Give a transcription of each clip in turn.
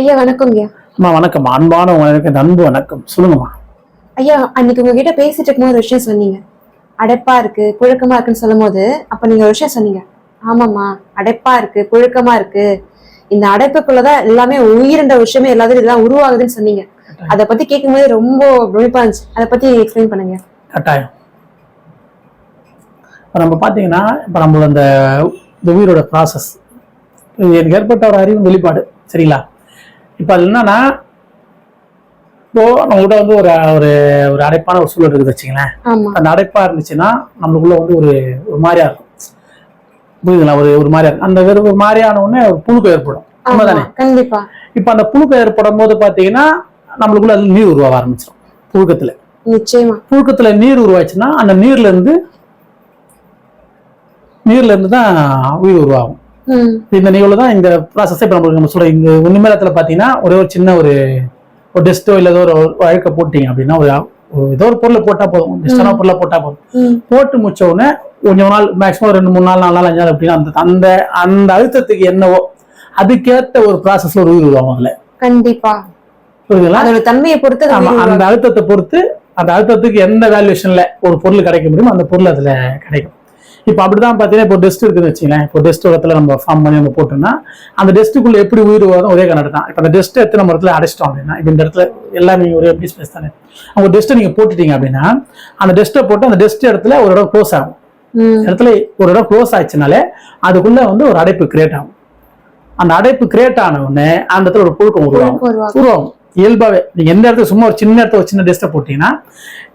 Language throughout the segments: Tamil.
ஐயா வணக்கம்யா அம்மா வணக்கம். அன்பான உங்களுக்கு அன்பு வணக்கம். சொல்லுங்கம்மா. ஐயா அன்னைக்கு உங்ககிட்ட பேசிட்டு இருக்கும்போது ஒரு விஷயம் சொன்னீங்க. அடைப்பா இருக்கு புழுக்கமா இருக்குன்னு சொல்லும் போது அப்ப நீங்க ஒரு விஷயம் சொன்னீங்க. ஆமாம்மா அடைப்பா இருக்கு புழுக்கமா இருக்கு. இந்த அடைப்புக்குள்ளதான் எல்லாமே உயிரின்ற விஷயமே எல்லாத்துலயும் இதெல்லாம் உருவாகுதுன்னு சொன்னீங்க. அதை பத்தி கேட்கும்போது ரொம்ப பிரமிப்பா இருந்துச்சு. அதை பத்தி எக்ஸ்பிளைன் பண்ணுங்க. கட்டாயம். இப்போ நம்ம பார்த்தீங்கன்னா இப்போ நம்மள அந்த இந்த உயிரோட ப்ராசஸ் எனக்கு ஏற்பட்ட ஒரு அறிவு வெளிப்பாடு. சரிங்களா? இப்போ அது என்னன்னா இப்போ நம்மகிட்ட வந்து ஒரு ஒரு ஒரு அடைப்பான ஒரு சூழல் இருக்குது வச்சுங்களேன் அந்த அடைப்பா இருந்துச்சுன்னா நம்மளுக்குள்ள வந்து ஒரு ஒரு மாதிரியா இருக்கும். புரியுதுங்களா? ஒரு ஒரு மாதிரியா இருக்கும். அந்த வெறும் ஒரு மாதிரியான உடனே ஒரு புழுக்கம் ஏற்படும். உண்மைதானே? கண்டிப்பா. இப்போ அந்த புழுக்கம் ஏற்படும் போது பார்த்தீங்கன்னா நம்மளுக்குள்ள அதுல நீர் உருவாக ஆரம்பிச்சிடும் புழுக்கத்துல. நிச்சயமா. புழுக்கத்துல நீர் உருவாச்சுன்னா அந்த நீர்ல இருந்து நீர்ல இருந்து தான் உயிர் உருவாகும். இந்த நிகழ்வு தான் இந்த ப்ராசஸை இப்போ நம்மளுக்கு நம்ம சொல்ற இந்த உண்மையிலத்தில் பார்த்தீங்கன்னா ஒரே ஒரு சின்ன ஒரு ஒரு டெஸ்ட்டோ இல்லை ஏதோ ஒரு அழுக்க போட்டீங்க அப்படின்னா ஒரு ஏதோ ஒரு பொருளை போட்டால் போதும். டெஸ்டான பொருளை போட்டால் போதும். போட்டு முடிச்ச உடனே கொஞ்ச நாள் மேக்ஸிமம் ரெண்டு மூணு நாள் நாலு நாள் அஞ்சு நாள் அப்படின்னா அந்த அந்த அந்த அழுத்தத்துக்கு என்னவோ அதுக்கேற்ற ஒரு ப்ராசஸ்ல ஒரு உயிர் உருவாகும் அதுல. கண்டிப்பா. புரியுதுங்களா? அதோட தன்மையை பொறுத்து ஆமா அந்த அழுத்தத்தை பொறுத்து அந்த அழுத்தத்துக்கு எந்த வேல்யூஷன்ல ஒரு பொருள் கிடைக்க முடியுமோ அந்த பொருள் அதுல கிடைக்கும். இப்போ அப்படிதான் பார்த்தீங்கன்னா இப்போ டெஸ்ட் இருக்குன்னு வச்சுங்களேன் இப்போ டெஸ்ட் இடத்துல நம்ம ஃபார்ம் பண்ணி நம்ம போட்டோம்னா அந்த டெஸ்ட்டுக்குள்ள எப்படி உயிர் வரும் ஒரே கணக்கு தான். இப்போ அந்த டெஸ்ட் எடுத்து நம்ம இடத்துல அடைச்சிட்டோம் அப்படின்னா இப்போ இந்த இடத்துல எல்லாமே ஒரே எப்படி ஸ்பேஸ் தானே. அவங்க டெஸ்ட்டை நீங்க போட்டுட்டீங்க அப்படின்னா அந்த டெஸ்ட்டை போட்டு அந்த டெஸ்ட் இடத்துல ஒரு இடம் க்ளோஸ் ஆகும். இடத்துல ஒரு இடம் க்ளோஸ் ஆயிடுச்சுனாலே அதுக்குள்ள வந்து ஒரு அடைப்பு கிரியேட் ஆகும். அந்த அடைப்பு கிரியேட் ஆன உடனே அந்த இடத்துல ஒரு புழுக்கம் உருவாகும். உருவாகும். உருவாகும். இயல்பாவே நீங்க எந்த இடத்துல சும்மா ஒரு சின்ன இடத்துல ஒரு சின்ன டெஸ்ட்டை போட்டீங்கன்னா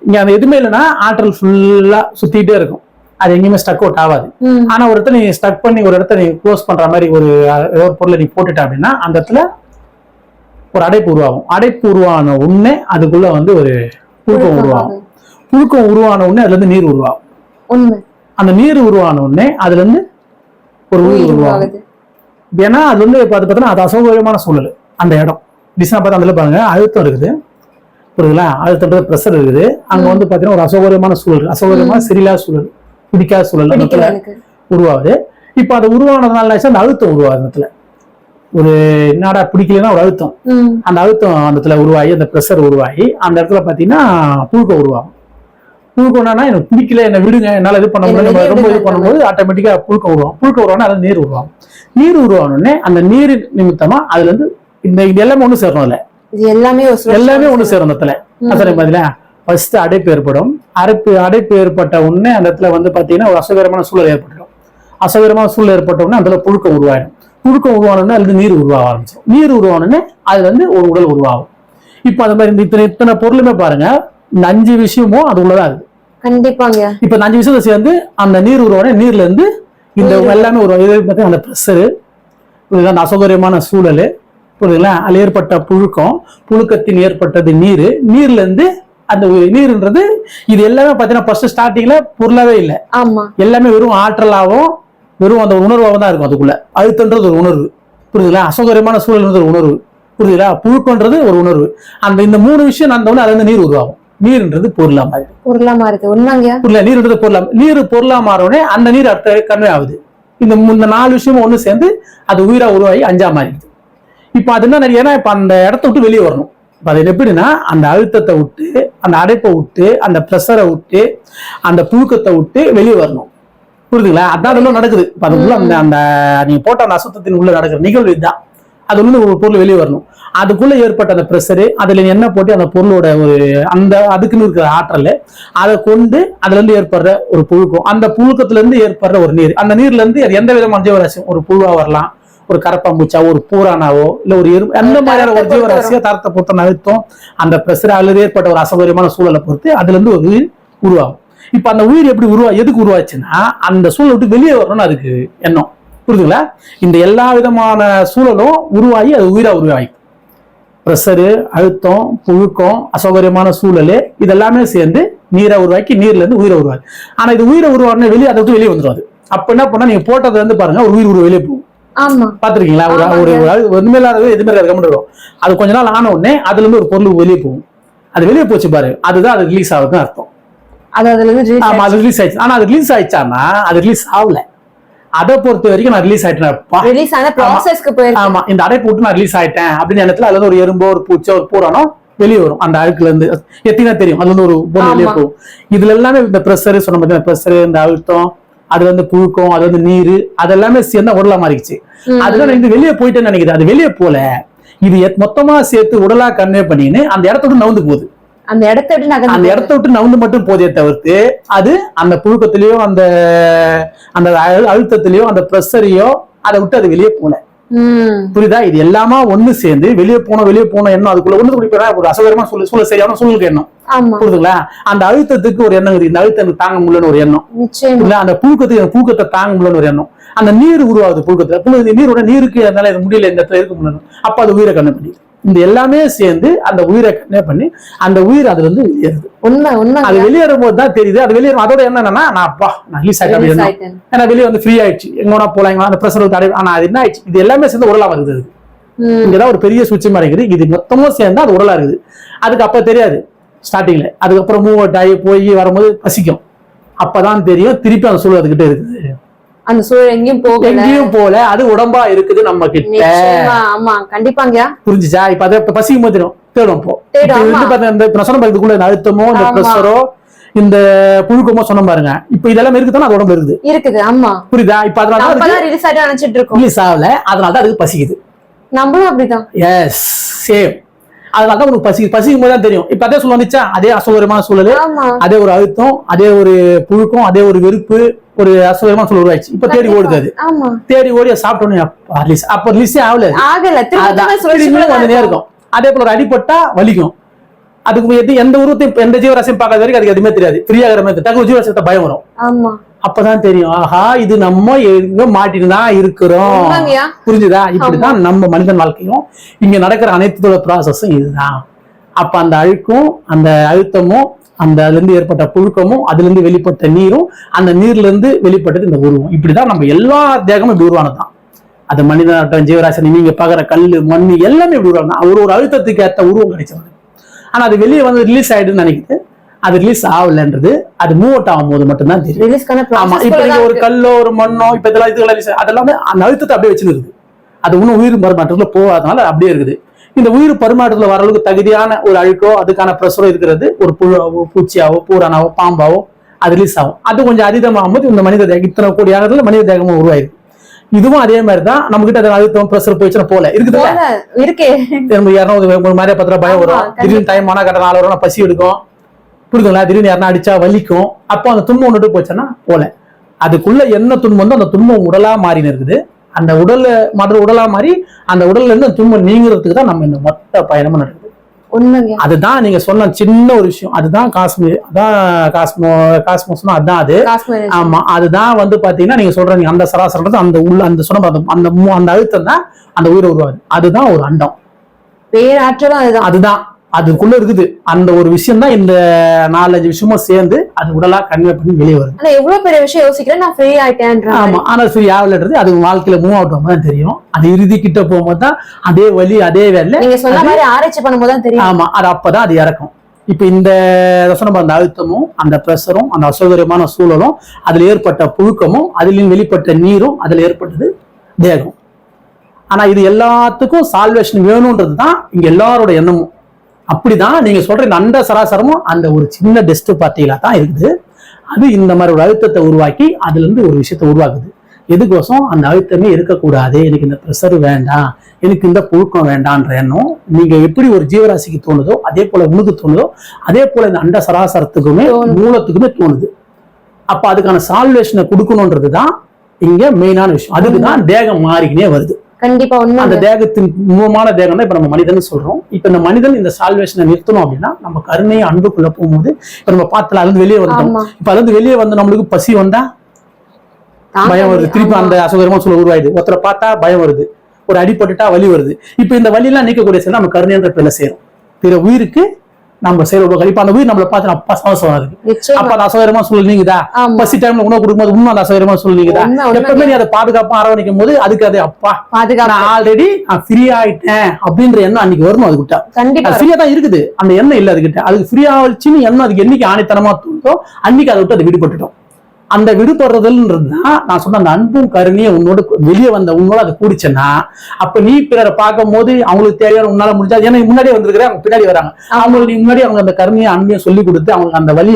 இங்க அந்த எதுவுமே இல்லைன்னா ஆற்றல் ஃபுல்லா சுத்திட்டே இருக்கும். அது எங்கேயுமே ஸ்டக் அவுட் ஆகாது. ஆனா ஒரு இடத்துல நீ ஸ்டக் பண்ணி ஒரு இடத்த நீ க்ளோஸ் பண்ற மாதிரி ஒரு ஒரு பொருளை நீ போட்டுட்ட அப்படின்னா அந்த இடத்துல ஒரு அடைப்பு உருவாகும். அடைப்பு உருவான உடனே அதுக்குள்ள வந்து ஒரு புழுக்கம் உருவாகும். புழுக்கம் உருவான உடனே அதுல இருந்து நீர் உருவாகும். அந்த நீர் உருவான உடனே அதுல இருந்து ஒரு உயிர் உருவாகும். ஏன்னா அது வந்து இப்போ அது பார்த்தீங்கன்னா அது அசௌகரியமான சூழல். அந்த இடம். டிசைன் பார்த்து அதில் பாருங்க அழுத்தம் இருக்குது. புரியுதுங்களா? அழுத்தம் ப்ரெஷர் இருக்குது. அங்க வந்து பார்த்தீங்கன்னா ஒரு அசௌகரியமான சூழல் அசௌகரியமான சரியில்லாத சூழல். பிடிக்காத சூழல் இடத்துல உருவாகுது. இப்போ அது உருவானதுனால அந்த அழுத்தம் உருவாகுது இடத்துல. ஒரு என்னடா பிடிக்கலன்னா ஒரு அழுத்தம். அந்த அழுத்தம் அந்த இடத்துல உருவாகி அந்த ப்ரெஷர் உருவாகி அந்த இடத்துல பார்த்தீங்கன்னா புழுக்கம் உருவாகும். புழுக்கம் என்னன்னா எனக்கு பிடிக்கல என்ன விடுங்க என்னால இது பண்ண முடியல ரொம்ப இது பண்ணும்போது ஆட்டோமேட்டிக்கா புழுக்கம் உருவாகும். புழுக்கம் உருவானா அது நீர் உருவாகும். நீர் உருவானோடனே அந்த நீர் நிமித்தமா அதுல இருந்து இந்த இது எல்லாமே ஒண்ணு சேரணும் இது எல்லாமே எல்லாமே ஒண்ணு சேரும் அந்த இடத்துல. ம். அசனை ஃபர்ஸ்ட் அடைப்பு ஏற்படும். அடைப்பு அடைப்பு ஏற்பட்ட உடனே அந்த இடத்துல வந்து பாத்தீங்கன்னா ஒரு அசௌகரியமான சூழல் ஏற்பட்டுடும். அசௌகரியமான சூழல் ஏற்பட்ட உடனே அந்த இடத்துல புழுக்கம் உருவாயிடும். புழுக்கம் உருவானோடனே அதுல இருந்து நீர் உருவாக ஆரம்பிச்சிடும். நீர் உருவானோடனே அது வந்து ஒரு உடல் உருவாகும். இப்போ அந்த மாதிரி இந்த இத்தனை இத்தனை பொருளுமே பாருங்க. இந்த அஞ்சு விஷயமும் அது உள்ளதா இருக்கு கண்டிப்பாங்க. இப்போ இந்த அஞ்சு விஷயத்தை சேர்ந்து அந்த நீர் உருவானே நீர்ல இருந்து இந்த எல்லாமே ஒரு இது பார்த்தீங்கன்னா அந்த ப்ரெஷரு அந்த அசௌகரியமான சூழல். புரியுதுங்களா அதில் ஏற்பட்ட புழுக்கம் புழுக்கத்தின் ஏற்பட்டது நீர். நீர்ல இருந்து அந்த நீர்ன்றது இது எல்லாமே பார்த்தீங்கன்னா ஃபர்ஸ்ட் ஸ்டார்டிங்ல பொருளாவே இல்லை. ஆமா. எல்லாமே வெறும் ஆற்றலாகவும் வெறும் அந்த உணர்வாகவும் தான் இருக்கும் அதுக்குள்ள. அழுத்தன்றது ஒரு உணர்வு. புரியுதுங்களா அசௌகரியமான சூழல்ன்றது ஒரு உணர்வு. புரியுதுங்களா புழுக்கன்றது ஒரு உணர்வு. அந்த இந்த மூணு விஷயம் நடந்தவொடனே அதுல இருந்து நீர் உருவாகும். நீர்ன்றது பொருளா மாறி பொருளா மாறுது. உண்மைங்க புரியல? நீர்ன்றது பொருளா நீர் பொருளா மாறவுடனே அந்த நீர் அடுத்த கன்வே ஆகுது. இந்த இந்த நாலு விஷயமும் ஒண்ணு சேர்ந்து அது உயிரா உருவாகி அஞ்சா மாறிடுது. இப்போ அது என்ன ஏன்னா இப்போ அந்த இடத்த விட்டு வெளியே வரணும். இப்போ அது எப்படின்னா அந்த அழுத்தத்தை விட்டு அந்த அடைப்பை விட்டு அந்த ப்ரெஷரை விட்டு அந்த புழுக்கத்தை விட்டு வெளியே வரணும். புரியுதுங்களா? அதான் அதெல்லாம் நடக்குது. இப்போ அது உள்ள அந்த அந்த நீங்கள் போட்ட அந்த அசுத்தத்தின் உள்ள நடக்கிற நிகழ்வு இதுதான். அது வந்து ஒரு பொருள் வெளியே வரணும். அதுக்குள்ள ஏற்பட்ட அந்த ப்ரெஷரு அதுல என்ன போட்டு அந்த பொருளோட ஒரு அந்த அதுக்குன்னு இருக்கிற ஆற்றல் அதை கொண்டு அதுல இருந்து ஏற்படுற ஒரு புழுக்கம் அந்த புழுக்கத்துல இருந்து ஏற்படுற ஒரு நீர். அந்த நீர்ல இருந்து அது எந்த விதமான ஜீவராசியும் ஒரு புழுவா வரலாம். ஒரு கரப்பாம்பூச்சா ஒரு பூரானாவோ இல்ல ஒரு எறும்பு அந்த மாதிரியான ஒரு ஜீவராசியோ தரத்தை பொறுத்த அழுத்தம் அந்த பிரஷர் அல்லது ஏற்பட்ட ஒரு அசௌகரியமான சூழலை பொறுத்து அதுல இருந்து ஒரு உயிர் உருவாகும். இப்ப அந்த உயிர் எப்படி உருவா எதுக்கு உருவாச்சுன்னா அந்த சூழலை விட்டு வெளியே வரணும்னு அதுக்கு எண்ணம். புரியுதுங்களா இந்த எல்லா விதமான சூழலும் உருவாகி அது உயிரா உருவாகி. ப்ரெஷரு அழுத்தம் புழுக்கம் அசௌகரியமான சூழல் இதெல்லாமே சேர்ந்து நீரை உருவாக்கி நீர்ல இருந்து உயிரை உருவாது ஆனா இது உயிரை உருவான வெளியே அதை விட்டு வெளியே வந்துடும் அது. அப்ப என்ன பண்ணா நீங்க போட்டது வந்து பாருங்க ஒரு உயிர் உருவ வெளியே போகும். பாத்திருக்கீங்களா? ஒரு ஒரு ஒண்ணுமே இல்லாத எதுவுமே இருக்காது. கம்முனு வரும் அது கொஞ்ச நாள் ஆன உடனே அதுல இருந்து ஒரு பொருள் வெளியே போகும். அது வெளியே போச்சு பாரு. அதுதான் அது ரிலீஸ் ஆகுதுன்னு அர்த்தம். அது அதுல இருந்து ஆமா அது ரிலீஸ் ஆயிடுச்சு. ஆனா அது ரிலீஸ் ஆயிடுச்சான்னா அது ரிலீஸ் ஆகல. அதை பொறுத்த வரைக்கும் நான் ரிலீஸ் ஆயிட்டேன்ப்பா ரிலீஸ் ஆன ப்ராசஸ்க்கு போயிருக்கு. ஆமா இந்த அடைப்பு விட்டு நான் ரிலீஸ் ஆயிட்டேன். அப்படின்னு இடத்துல அதுல ஒரு எறும்போ ஒரு பூச்சோ ஒரு பூரானோ வெளியே வரும். அந்த அழுக்குல இருந்து. எத்தனை தெரியும்? அதுல இருந்து ஒரு பொருள் வெளியே. போகும். இதுல எல்லாமே இந்த ப்ரெஷர் சொன்ன பார்த்தீங்கன்னா ப்ரெஷர் இந்த அழுத்தம் அதுல இருந்து புழுக்கம் அது வந்து நீர் அதெல்லாமே சேர்ந்தா உடலா மாறிடுச்சு. அதெல்லாம் இது வெளியே போயிட்டேன்னு நினைக்குது அது வெளியே போல. இது மொத்தமா சேர்த்து உடலா கன்வே பண்ணின்னு அந்த இடத்த விட்டு நவுந்து போகுது. அந்த இடத்த விட்டு அந்த இடத்த விட்டு நவுந்து மட்டும் போதே தவிர்த்து அது அந்த புழுக்கத்திலயோ அந்த அந்த அழு- அழுத்தத்திலயோ அந்த ப்ரெஷரையோ அதை விட்டு அது வெளியே போல ம் புரியுதா? இது எல்லாமா ஒண்ணு சேர்ந்து வெளியே போனோம் வெளியே போன எண்ணம். அதுக்குள்ள ஒண்ணு குடிப்பா ஒரு அசௌகரியமா சொல்லு சொல்ல சரியான சூழலுக்கு எண்ணம். புரியுதுங்களா? அந்த அழுத்தத்துக்கு ஒரு எண்ணம் இந்த அழுத்தம் தாங்க முடியலன்னு ஒரு எண்ணம். இல்ல அந்த புழுக்கத்துக்கு புழுக்கத்தை தாங்க முடியலன்னு ஒரு எண்ணம். அந்த நீர் உருவாகுது புழுக்கத்துல. புழு நீரோட நீருக்கு அதனால இது முடியல இந்த இடத்துல இருக்க முடியல அப்ப அது உயிரை பண்ணி இந்த எல்லாமே சேர்ந்து அந்த உயிரை கண்ணே பண்ணி அந்த உயிர் அதுல இருந்து வெளியேறுது. உண்மை உண்மை. அது வெளியேறும் போது தான் தெரியுது. அது வெளியேறும். அதோட என்ன என்னன்னா நான் அப்பா நான் ரிலீஸ். ஏன்னா வெளியே வந்து ஃப்ரீ ஆயிடுச்சு. எங்கன்னா போலாம் எங்கன்னா அந்த ப்ரெஷர் தடை. ஆனா அது என்ன ஆயிடுச்சு? இது எல்லாமே சேர்ந்து உடலா வருது இங்கதான் ஒரு பெரிய சுவிட்ச் மாதிரி இருக்குது இது மொத்தமும் சேர்ந்தா அது உடலா இருக்குது. அதுக்கு அப்ப தெரியாது. ஸ்டார்டிங்ல அதுக்கப்புறம் மூவ் அவுட் ஆகி போய் வரும்போது பசிக்கும். அப்பதான் தெரியும். திருப்பி அந்த சூழல் அதுகிட்ட இருக்குது. அந்த சூழல் எங்கேயும் போகல. எங்கேயும் போல அது உடம்பா இருக்குது நம்ம கிட்ட ஆமா. கண்டிப்பாங்கயா? புரிஞ்சுச்சா? இப்ப அதை போது தெரியும் தேடும் போ இதுக்குள்ள இந்த அழுத்தமோ இந்த. ப்ரெஷரோ இந்த புழுக்கமோ சொன்ன பாருங்க. இப்ப இதெல்லாம் இருக்குதானே அது உடம்பு இருக்குது. இருக்குது ஆமா. புரியுதா? இப்ப அதனால ரிலீஸ் ஆயிட்டு நினைச்சிட்டு இருக்கோம். ரிலீஸ் ஆகல. அதனால தான் அதுக்கு பசிக்குது. நம்மளும் அப்படிதான். எஸ் சேம் அதனால தான் உனக்கு பசி பசிக்கும் போது தான் தெரியும். இப்ப அதே சொல்ல வந்துச்சா அதே அசௌகரியமான சூழல் அதே ஒரு அழுத்தம் அதே ஒரு புழுக்கம் அதே ஒரு வெறுப்பு ஒரு அசௌகரியமான சூழல் உருவாச்சு இப்ப தேடி ஓடுது அது. தேடி ஓடி சாப்பிட்டோன்னே அப்பா ரிலீஸ் ஆகல. வந்துட்டே இருக்கும். அதே போல ஒரு அடிபட்டா வலிக்கும். அதுக்கு எது எந்த உருவத்தையும் எந்த ஜீவராசியும் பார்க்காத வரைக்கும் அதுக்கு எதுவுமே தெரியாது. ஃப்ரீயாகிற மாதிரி டக்கு ஜீவராசியத்தை பயம் வரும். ஆமா. அப்பதான் தெரியும். ஆஹா இது நம்ம எங்க மாட்டிட்டு தான் இருக்கிறோம். புரிஞ்சுதா? இப்படிதான் நம்ம மனிதன் வாழ்க்கையும் இங்க நடக்கிற அனைத்தோட ப்ராசஸும் இதுதான். அப்ப அந்த அழுக்கும் அந்த அழுத்தமும் அந்த அதுல இருந்து ஏற்பட்ட புழுக்கமும் அதுல இருந்து வெளிப்பட்ட நீரும் அந்த நீர்ல இருந்து வெளிப்பட்டது இந்த உருவம். இப்படிதான் நம்ம எல்லா தேகமும் இப்படி உருவானதுதான். அது மனிதனாட்டம் ஜீவராசி நீங்க பாக்குற கல்லு மண் எல்லாமே இப்படி உருவாங்க ஒரு ஒரு அழுத்தத்துக்கு ஏற்ற உருவம் கிடைச்சது. ஆனா அது வெளியே வந்து ரிலீஸ் ஆயிடுன்னு நினைக்குது. அது ரிலீஸ் ஆகலன்றது அது மூவ் அவுட் ஆகும் போது மட்டும்தான் தெரியும். ஆமா இப்ப நீங்க ஒரு கல்லோ ஒரு மண்ணோ இப்ப இதெல்லாம் இதுகள் அதெல்லாமே அந்த அழுத்தத்தை அப்படியே வச்சிருக்கு அது இன்னும் உயிர் பரிமாற்றத்துல போகாதனால அப்படியே இருக்குது. இந்த உயிர் பரிமாற்றத்துல வர அளவுக்கு தகுதியான ஒரு அழுக்கோ அதுக்கான ப்ரெஷரோ இருக்கிறது ஒரு புழுவோ பூச்சியாவோ பூரானாவோ பாம்பாவோ அது ரிலீஸ் ஆகும். அது கொஞ்சம் அதிகமாகும் போது இந்த மனித தேகம் இத்தனை கோடி ஆகிறதுல மனித தேகமும் உருவாயிருக்கு. இதுவும் அதே மாதிரி தான் நம்ம கிட்ட அது அழுத்தம் ப்ரெஷர் போயிடுச்சுன்னா போல. இருக்குது இருக்கே. நம்ம இரநூறு மாதிரி பத்திரம் பயம் ஆமா, வரும். திடீர்னு டைம் ஆனா கட்ட நாலு வரும் பசி எடுக்கும். புரியுதுங்களா? திடீர்னு யாருன்னா அடிச்சா வலிக்கும். அப்போ அந்த துன்பம் ஒன்று போச்சுன்னா போல. அதுக்குள்ள என்ன துன்பம் வந்து அந்த துன்பம் உடலா மாறின்னு இருக்குது. அந்த உடல்ல மற்ற உடலா மாறி அந்த உடல்ல இருந்து துன்பம் நீங்கிறதுக்கு தான் நம்ம இந்த மொத்த பயணமும் நடக்குது. அதுதான் நீங்க சொன்ன சின்ன ஒரு விஷயம். அதுதான் காஷ்மீர் அதான் காஸ்மோ காஸ்மோஸ்னா அதான் அது. ஆமா. அதுதான் வந்து பாத்தீங்கன்னா நீங்க சொல்றீங்க அந்த சராசரத்தை அந்த உள்ள அந்த சொன்ன அந்த அந்த அழுத்தம் தான் அந்த உயிரை உருவாது அதுதான் ஒரு அண்டம். பேராற்றலும் அதுதான். அதுதான். அதுக்குள்ள இருக்குது. அந்த ஒரு விஷயம் தான் இந்த நாலஞ்சு விஷயமும் சேர்ந்து அது உடலா கன்வே பண்ணி வெளியே வருது. ஆனா எவ்வளவு பெரிய விஷயம் யோசிக்கிறேன். நான் ஃப்ரீ ஆயிட்டேன்ற ஆமா ஆனா சரி ஆகலன்றது அது வாழ்க்கையில மூவ் அவுட் தான் தெரியும். அது இறுதி கிட்ட போகும்போது தான் அதே வலி அதே வேலை நீங்க சொன்ன மாதிரி ஆராய்ச்சி பண்ணும்போது தான் தெரியும். ஆமா அது அப்பதான் அது இறக்கும். இப்ப இந்த ரசனம் அந்த அழுத்தமும் அந்த ப்ரெஷரும் அந்த அசௌகரியமான சூழலும் அதுல ஏற்பட்ட புழுக்கமும் அதுலயும் வெளிப்பட்ட நீரும் அதுல ஏற்பட்டது தேகம். ஆனா இது எல்லாத்துக்கும் சால்வேஷன் வேணும்ன்றது தான் இங்க எல்லாரோட எண்ணமும். அப்படிதான் நீங்க சொல்ற இந்த அண்ட சராசரமும் அந்த ஒரு சின்ன டெஸ்ட் பார்ட்டிகளா தான் இருக்குது. அது இந்த மாதிரி ஒரு அழுத்தத்தை உருவாக்கி அதுல இருந்து ஒரு விஷயத்தை உருவாக்குது. எதுக்கோசம் அந்த அழுத்தமே இருக்கக்கூடாது. எனக்கு இந்த ப்ரெஷர் வேண்டாம். எனக்கு இந்த புழுக்கம் வேண்டான்ற எண்ணம் நீங்க எப்படி ஒரு ஜீவராசிக்கு தோணுதோ அதே போல உனக்கு தோணுதோ அதே போல இந்த அண்ட சராசரத்துக்குமே. மூலத்துக்குமே தோணுது. அப்ப அதுக்கான சால்வேஷனை கொடுக்கணுன்றது தான் இங்க மெயினான விஷயம். அதுக்கு தான் தேகம் மாறிக்கினே வருது. கண்டிப்பா அந்த உண்மை தேகத்தின் மூலமான தேகம் தான் இப்ப நம்ம மனிதன் சொல்றோம். இப்ப இந்த மனிதன் இந்த சால்வேஷனை நிறுத்தணும் அப்படின்னா நம்ம கருணையை அன்புக்குள்ள போகும்போது இப்ப நம்ம பார்த்தல அதுல வெளியே வந்துட்டோம். ஆமா. இப்ப அதுல வெளியே வந்து நம்மளுக்கு பசி வந்தா பயம் வருது. திருப்பி. அந்த அசௌகரியமா சொல்ல உருவாயிடுது. ஒருத்தரை பார்த்தா பயம் வருது. ஒரு அடிபட்டுட்டா வலி வருது. இப்ப இந்த வலி எல்லாம் நீக்கக்கூடிய செயல் நம்ம கருணைன்ற பேர்ல சேரும். பிற உயிருக்கு நம்ம செய்யற உபகாரம் இப்ப அந்த உயிர் நம்மளை பார்த்து அப்பா சந்தோஷம் வருது அப்ப அந்த அசௌகரியமா ஆமா. பசி டைம்ல உணவு கொடுக்கும்போது இன்னும் அந்த அசௌகரியமா உண்மை. எப்பவுமே நீ அதை பாதுகாப்பா அரவணைக்கும் போது அதுக்கு அது அப்பா. நான் ஆல்ரெடி நான் ஃப்ரீ ஆயிட்டேன் அப்படின்ற எண்ணம் அன்னைக்கு வரணும் அதுக்கிட்ட கண்டிப்பா. அது ஃப்ரீயா தான் இருக்குது. அந்த எண்ணம் இல்ல அதுகிட்ட. அதுக்கு ஃப்ரீ ஆச்சுன்னு எண்ணம் அதுக்கு என்னைக்கு ஆணித்தனமா தோணுதோ அன்னைக்கு அதை விட்டு அது விடுபட்டுட்டோம். அந்த விடுபடுறதுன்றது தான் நான் சொன்ன அந்த அன்பும் கருணையும் உன்னோட வெளியே வந்த உன்னோட அது கூடிச்சுன்னா அப்ப நீ பிறரை பார்க்கும் போது அவங்களுக்கு தேவையான உன்னால முடிஞ்சா ஏன்னா முன்னாடியே வந்திருக்கிற அவங்க பின்னாடி வராங்க. அவங்களுக்கு நீ முன்னாடி அவங்க அந்த கருணையை அன்பையும் சொல்லி கொடுத்து அவங்களுக்கு அந்த வழி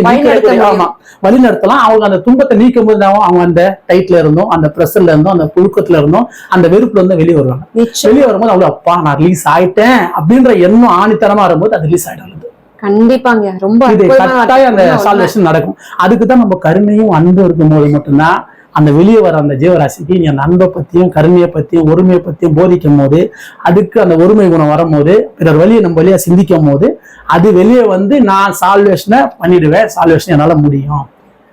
ஆமா. வழி நடத்தலாம். அவங்க அந்த துன்பத்தை நீக்கும் போது அவங்க அந்த டைட்ல இருந்தோம் அந்த பிரஷர்ல இருந்தோம் அந்த புழுக்கத்துல இருந்தோம் அந்த வெறுப்புல இருந்து வெளியே வருவாங்க. வெளியே வரும்போது அவங்க அப்பா நான் ரிலீஸ் ஆயிட்டேன். அப்படின்ற எண்ணம் ஆணித்தனமா வரும்போது அது ரிலீஸ் ஆயிடும். கண்டிப்பாங்க. ரொம்ப இது கட்டாயம் அந்த. சால்வேஷன் நடக்கும். அதுக்கு தான் நம்ம கருணையும் அன்பும் இருக்கும்போது மட்டும்தான் அந்த வெளியே வர அந்த ஜீவராசிக்கு நீ அந்த அன்பை பத்தியும் கருணையை பத்தியும் ஒருமையை பத்தியும் போதிக்கும் போது அதுக்கு அந்த ஒருமை குணம் வரும்போது பிறர் வழியை நம்ம வழியா சிந்திக்கும் போது அது வெளியே வந்து நான் சால்வேஷனை பண்ணிடுவேன். சால்வேஷன் என்னால முடியும்.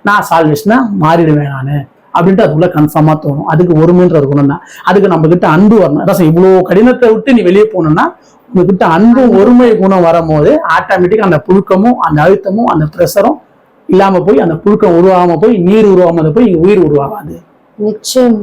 நான் சால்வேஷனை மாறிடுவேன் நான். அப்படின்ட்டு அதுக்குள்ள கன்ஃபார்மா தோணும். அதுக்கு ஒருமைன்ற ஒரு குணம் தான். அதுக்கு நம்ம கிட்ட அன்பு வரணும். அதான் இவ்வளவு கடினத்தை விட்டு நீ வெளியே போகணும்னா உங்ககிட்ட அன்பும் ஒருமை குணம் வரும்போது ஆட்டோமேட்டிக்கா அந்த புழுக்கமும் அந்த அழுத்தமும் அந்த ப்ரெஷரும் இல்லாம போய் அந்த புழுக்கம் உருவாகாம போய் நீர் உருவாகாம போய் உயிர் உருவாகாது.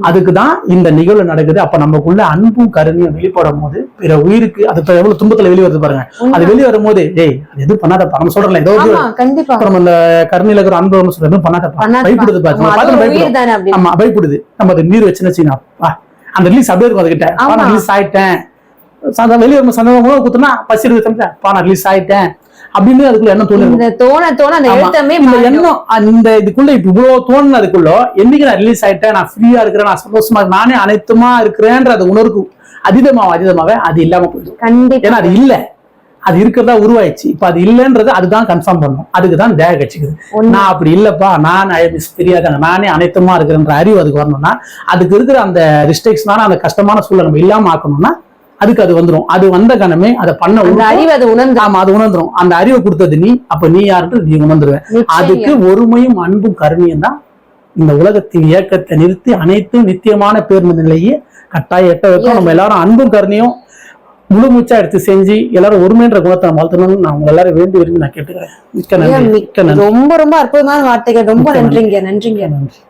அதுக்கு தான் இந்த நிகழ்வு நடக்குது. அப்ப நமக்குள்ள அன்பும் கருணையும் வெளிப்படும் போது பிற உயிருக்கு அது எவ்வளவு துன்பத்துல வெளியே வருது பாருங்க. அது வெளியே வரும்போது ஏய் அது எது பண்ணாதப்பா நம்ம சொல்றல ஏதோ கண்டிப்பா. அப்புறம் அந்த கருணையில இருக்கிற அன்பு நம்ம சொல்றது பண்ணாதப்பா. பண்ணாதப்பா. பயப்படுது பாரு நம்ம அது பார்த்து ஒரு பயப்படுறோம். உயிர் தானே அப்படின்னு ஆமா பயப்படுது. நம்ம அது நீர் வச்சுன்னு வச்சுக்கோங்க. அந்த ரிலீஸ் அப்படியே இருக்கும் அதுகிட்ட. ரிலீஸ் ஆயிட்டேன். வெளியே வரும்போது சந்தோஷம் குத்துனா பசி இருக்கு பா நான் ரிலீஸ் ஆயிட்டேன். அப்படின்னு அதுக்குள்ள என்ன தோணுது? இந்த தோண தோண அந்த. எழுத்தமே இந்த. எண்ணம் அந்த இதுக்குள்ள இப்ப இவ்வளவு தோணுனதுக்குள்ள என்னைக்கு நான் ரிலீஸ் ஆயிட்டேன் நான் ஃப்ரீயா இருக்கிறேன் நான் சந்தோஷமா நானே அனைத்துமா இருக்கிறேன்ற அது உணர்வு அதீதமாவும் அதீதமாவே அது இல்லாம போயிடும். கண்டிப்பா. ஏன்னா அது இல்ல. அது இருக்கிறதா உருவாயிடுச்சு. இப்ப அது இல்லைன்றது அதுதான் கன்ஃபார்ம் பண்ணும் அதுக்கு தான் தேக கட்சிக்குது. நான் அப்படி இல்லப்பா நான் ஃப்ரீயா தாங்க நானே அனைத்துமா இருக்கிறேன்ற அறிவு அதுக்கு வரணும்னா அதுக்கு இருக்கிற அந்த ரிஸ்ட்ரிக்ஷனான அந்த கஷ்டமான சூழல் நம்ம இல்லாம ஆக்கணும்னா அதுக்கு அது வந்துரும். அது வந்த கணமே அதை பண்ண அந்த அறிவு அதை உணர்ந்து ஆமா அது உணர்ந்துரும். அந்த அறிவை கொடுத்தது நீ அப்ப நீ யாருன்னு நீ உணர்ந்துருவ. அதுக்கு ஒருமையும் அன்பும் கருணையும் தான் இந்த உலகத்தின் இயக்கத்தை நிறுத்தி அனைத்தும் நித்தியமான பேர்ந்த நிலையை கட்டாய எட்ட வைக்கும் நம்ம எல்லாரும் அன்பும் கருணையும் முழு மூச்சா எடுத்து செஞ்சு எல்லாரும் ஒருமைன்ற குணத்தை வளர்த்தணும்னு நான் உங்க எல்லாரும் வேண்டி விரும்பி நான் கேட்டுக்கிறேன். மிக்க நன்றி. மிக்க நன்றி. ரொம்ப ரொம்ப அற்புதமான வார்த்தைகள். ரொம்ப. நன்றிங்க. நன்றிங்க. நன்றி.